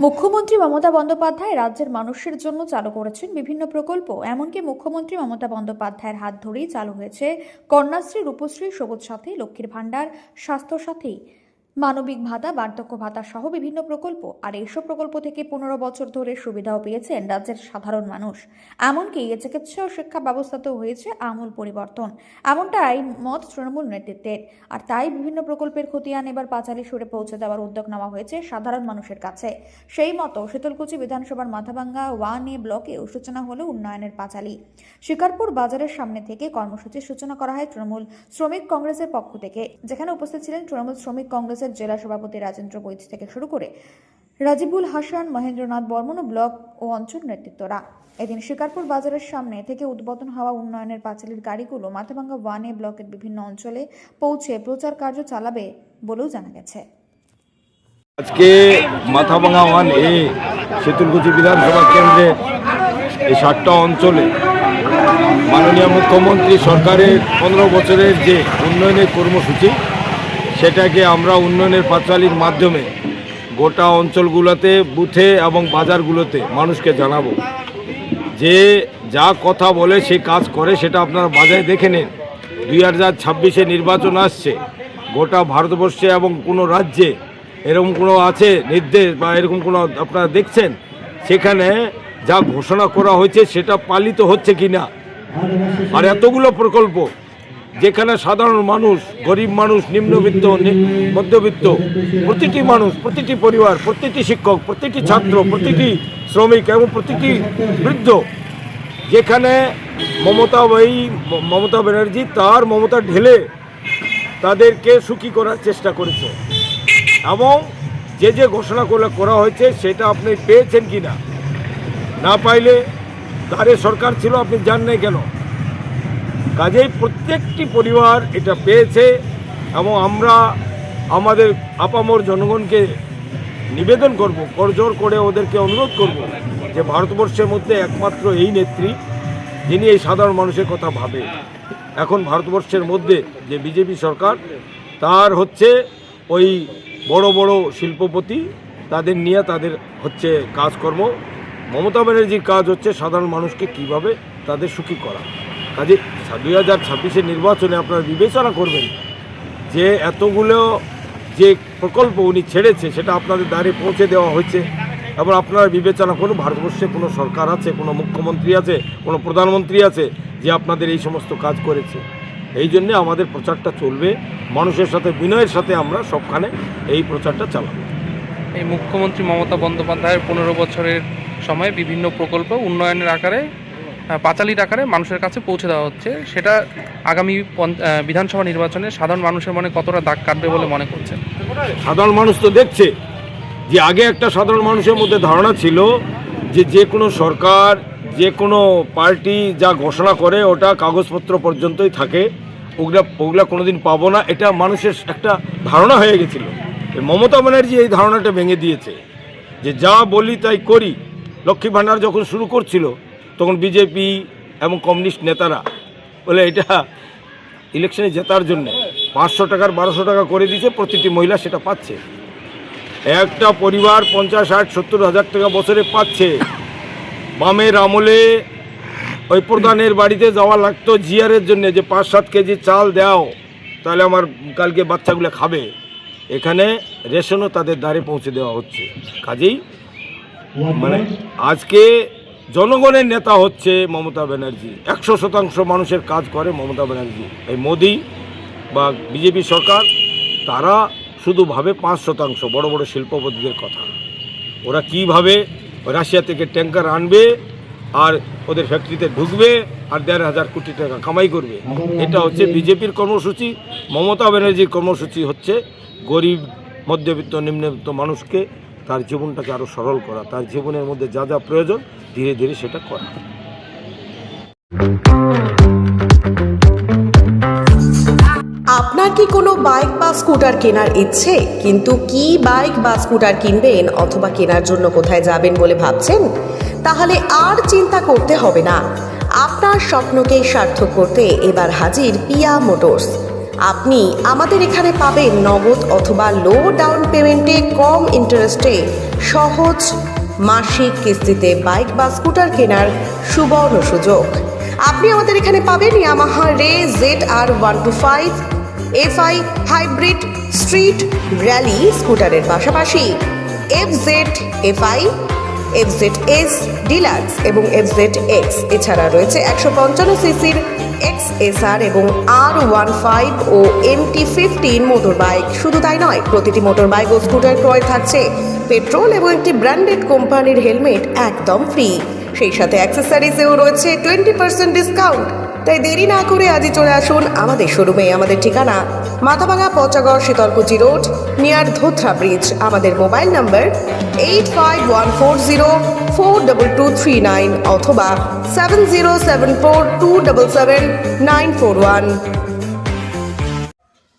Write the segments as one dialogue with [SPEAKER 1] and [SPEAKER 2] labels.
[SPEAKER 1] মুখ্যমন্ত্রী মমতা বন্দ্যোপাধ্যায় রাজ্যের মানুষের জন্য চালু করেছেন বিভিন্ন প্রকল্প। এমনকি মুখ্যমন্ত্রী মমতা বন্দ্যোপাধ্যায়ের হাত ধরেই চালু হয়েছে কন্যাশ্রী, রূপশ্রী, সবুজ সাথী, লক্ষ্মীর ভাণ্ডার স্বাস্থ্য স্বাস্থ্যসাথী। মানবিক ভাতা, বার্ধক্য ভাতা সহ বিভিন্ন প্রকল্প। আর এইসব প্রকল্প থেকে পনেরো বছর ধরে সুবিধাও পেয়েছেন রাজ্যের সাধারণ মানুষ। এমনকি এ চিকিৎসা ও শিক্ষা ব্যবস্থাতেও হয়েছে আমূল পরিবর্তন। এমনটাই মত তৃণমূল নেতৃত্বের। আর তাই বিভিন্ন প্রকল্পের খতিয়ান এবার পাঁচালী সুরে পৌঁছে দেওয়ার উদ্যোগ নেওয়া হয়েছে সাধারণ মানুষের কাছে। সেই মতো শীতলকুচি বিধানসভার মাথাভাঙ্গা ওয়ান এ ব্লকেও সূচনা হলো উন্নয়নের পাঁচালী। শিকারপুর বাজারের সামনে থেকে কর্মসূচির সূচনা করা হয় তৃণমূল শ্রমিক কংগ্রেসের পক্ষ থেকে। যেখানে উপস্থিত ছিলেন তৃণমূল শ্রমিক কংগ্রেসের জেলা সভাপতি রাজেন্দ্র বৈদ থেকে শুরু করে রাজিবুল হাসান, মহেন্দ্রনাথ বর্মন ও ব্লক ও অঞ্চল নেতৃত্বরা। এদিন শিকারপুর বাজারের সামনে থেকে উদ্বোধন হওয়া উন্নয়নের পাঁচালীর গাড়িগুলো মাথাভাঙ্গা ওয়ান ব্লকের বিভিন্ন অঞ্চলে পৌঁছে প্রচার কার্য চালাবে বলেও জানা গেছে।
[SPEAKER 2] আজকে মাথাভাঙা ওয়ান এ শীতলকুচি বিধানসভা কেন্দ্রের এই সাতটা অঞ্চলে মাননীয় মুখ্যমন্ত্রী সরকারের পনেরো বছরের যে উন্নয়নের কর্মসূচি সেটাকে আমরা উন্নয়নের পাঁচালির মাধ্যমে গোটা অঞ্চলগুলোতে, বুথে এবং বাজারগুলোতে মানুষকে জানাব। যে যা কথা বলে, সে কাজ করে, সেটা আপনারা বাজারে দেখে নিন। দুই হাজার ছাব্বিশে নির্বাচন আসছে। গোটা ভারতবর্ষে এবং কোনো রাজ্যে এরকম কোনো আছে নির্দেশ বা এরকম কোনো আপনারা দেখছেন? সেখানে যা ঘোষণা করা হয়েছে, সেটা পালিত হচ্ছে কি না আর এতগুলো প্রকল্প যেখানে সাধারণ মানুষ, গরিব মানুষ, নিম্নবিত্ত মধ্যবিত্ত, প্রতিটি মানুষ, প্রতিটি পরিবার, প্রতিটি শিক্ষক, প্রতিটি ছাত্র, প্রতিটি শ্রমিক এবং প্রতিটি বৃদ্ধ যেখানে মমতা মমতা ব্যানার্জি তার মমতা ঢেলে তাদেরকে সুখী করার চেষ্টা করেছে। এবং যে যে ঘোষণা করা- করা হয়েছে সেটা আপনি পেয়েছেন কি না না পাইলে তারে সরকার ছিল, আপনি জান নাই কেন? কাজেই প্রত্যেকটি পরিবার এটা পেয়েছে এবং আমরা আমাদের আপামর জনগণকে নিবেদন করব, করজোর করে ওদেরকে অনুরোধ করব যে ভারতবর্ষের মধ্যে একমাত্র এই নেত্রী, যিনি এই সাধারণ মানুষের কথা ভাবে। এখন ভারতবর্ষের মধ্যে যে বিজেপি সরকার, তার হচ্ছে ওই বড় বড় শিল্পপতি, তাদের নিয়ে তাদের হচ্ছে কাজকর্ম। মমতা ব্যানার্জির কাজ হচ্ছে সাধারণ মানুষকে কীভাবে তাদের সুখী করা। কাজে দুই হাজার ছাব্বিশের নির্বাচনে আপনারা বিবেচনা করবেন যে এতগুলো যে প্রকল্প উনি ছেড়েছে, সেটা আপনাদের দ্বারে পৌঁছে দেওয়া হয়েছে। এবং আপনারা বিবেচনা করুন, ভারতবর্ষে কোনো সরকার আছে, কোনো মুখ্যমন্ত্রী আছে, কোনো প্রধানমন্ত্রী আছে যে আপনাদের এই সমস্ত কাজ করেছে। এই জন্যে আমাদের প্রচারটা চলবে, মানুষের সাথে, বিনয়ের সাথে আমরা সবখানে এই প্রচারটা চালাবো।
[SPEAKER 3] এই মুখ্যমন্ত্রী মমতা বন্দ্যোপাধ্যায়ের পনেরো বছরের সময় বিভিন্ন প্রকল্প উন্নয়নের আকারে পাঁচালির আকারে মানুষের কাছে পৌঁছে দেওয়া হচ্ছে। সেটা আগামী বিধানসভা নির্বাচনে সাধারণ মানুষের মনে কতটা দাগ কাটবে বলে মনে করছেন?
[SPEAKER 2] সাধারণ মানুষ তো দেখছে যে আগে একটা সাধারণ মানুষের মধ্যে ধারণা ছিল যে যে কোনো সরকার, যে কোনো পার্টি যা ঘোষণা করে ওটা কাগজপত্র পর্যন্তই থাকে। ওগুলা ওগুলা কোনোদিন পাবো না। এটা মানুষের একটা ধারণা হয়ে গেছিল। মমতা ব্যানার্জি এই ধারণাটা ভেঙে দিয়েছে যে যা বলি তাই করি। লক্ষ্মী ভাণ্ডার যখন শুরু করছিল তখন বিজেপি এবং কমিউনিস্ট নেতারা বলে, এটা ইলেকশনে জেতার জন্য পাঁচশো টাকার বারোশো টাকা করে দিয়েছে, প্রতিটি মহিলা সেটা পাচ্ছে। একটা পরিবার পঞ্চাশ, ষাট, সত্তর হাজার টাকা বছরে পাচ্ছে। বামের আমলে ওই প্রধানের বাড়িতে যাওয়া লাগতো জিয়ারের জন্য, যে পাঁচ, সাত কেজি চাল দাও, তাহলে আমার কালকে বাচ্চাগুলো খাবে। এখানে রেশনও তাদের দ্বারে পৌঁছে দেওয়া হচ্ছে। কাজেই মানে আজকে জনগণের নেতা হচ্ছে মমতা ব্যানার্জি। একশো শতাংশ মানুষের কাজ করে মমতা ব্যানার্জি। এই মোদি বা বিজেপি সরকার, তারা শুধু ভাবে পাঁচ শতাংশ, বড় বড় শিল্পপতিদের কথা। ওরা কীভাবে রাশিয়া থেকে ট্যাঙ্কার আনবে আর ওদের ফ্যাক্টরিতে ঢুকবে আর দেড় হাজার কোটি টাকা কামাই করবে? এটা হচ্ছে বিজেপির কর্মসূচি, মমতা ব্যানার্জির কর্মসূচি হচ্ছে গরিব, মধ্যবিত্ত, নিম্নবিত্ত মানুষকে তার জীবনটাকে আরও সরল করা, তার জীবনের মধ্যে যা যা প্রয়োজন, ধীরে ধীরে সেটা করা।
[SPEAKER 4] আপনার কি কোনো বাইক বা স্কুটার কেনার ইচ্ছে? কিন্তু কি বাইক বা স্কুটার কিনবেন অথবা কেনার জন্য কোথায় যাবেন বলে ভাবছেন? তাহলে আর চিন্তা করতে হবে না। আপনার স্বপ্নকে সার্থক করতে এবার হাজির পিয়া মোটরস। আপনি আমাদের এখানে পাবেন নগদ অথবা লো ডাউন পেমেন্টে কম ইন্টারেস্টে সহজ মাসিক কিস্তিতে বাইক বা স্কুটার কেনার সুবর্ণ সুযোগ। আপনি আমাদের এখানে পাবেন Yamaha Ray Z R one two five FI hybrid street rally স্কুটারের পাশাপাশি F Z FI F Z S deluxe এবং এফ জেড এক্স এছাড়া রয়েছে একশো পঞ্চান্ন সিসির এক্স এসআর এবং আর ওয়ান ফাইভ ও এমটি ফিফটিন মোটর বাইক শুধু তাই নয়, প্রতিটি মোটর বাইক ও স্কুটার ক্রয় থাকছে। পেট্রোল এবং একটি ব্র্যান্ডেড কোম্পানির হেলমেট একদম ফ্রি সেই সাথে অ্যাক্সেসরিজেও রয়েছে টোয়েন্টি পার্সেন্ট ডিসকাউন্ট তাই দেরি না করে আজই চলে আসুন আমাদের শোরুমে। আমাদের ঠিকানা Mathabhanga, Pachagarh, Sitalkuchi road, near Dhothra bridge. আমাদের mobile number eight five one four zero four double two three nine অথবা seven zero seven four two double seven nine four one.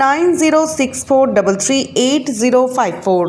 [SPEAKER 4] nine zero six four double three eight zero five four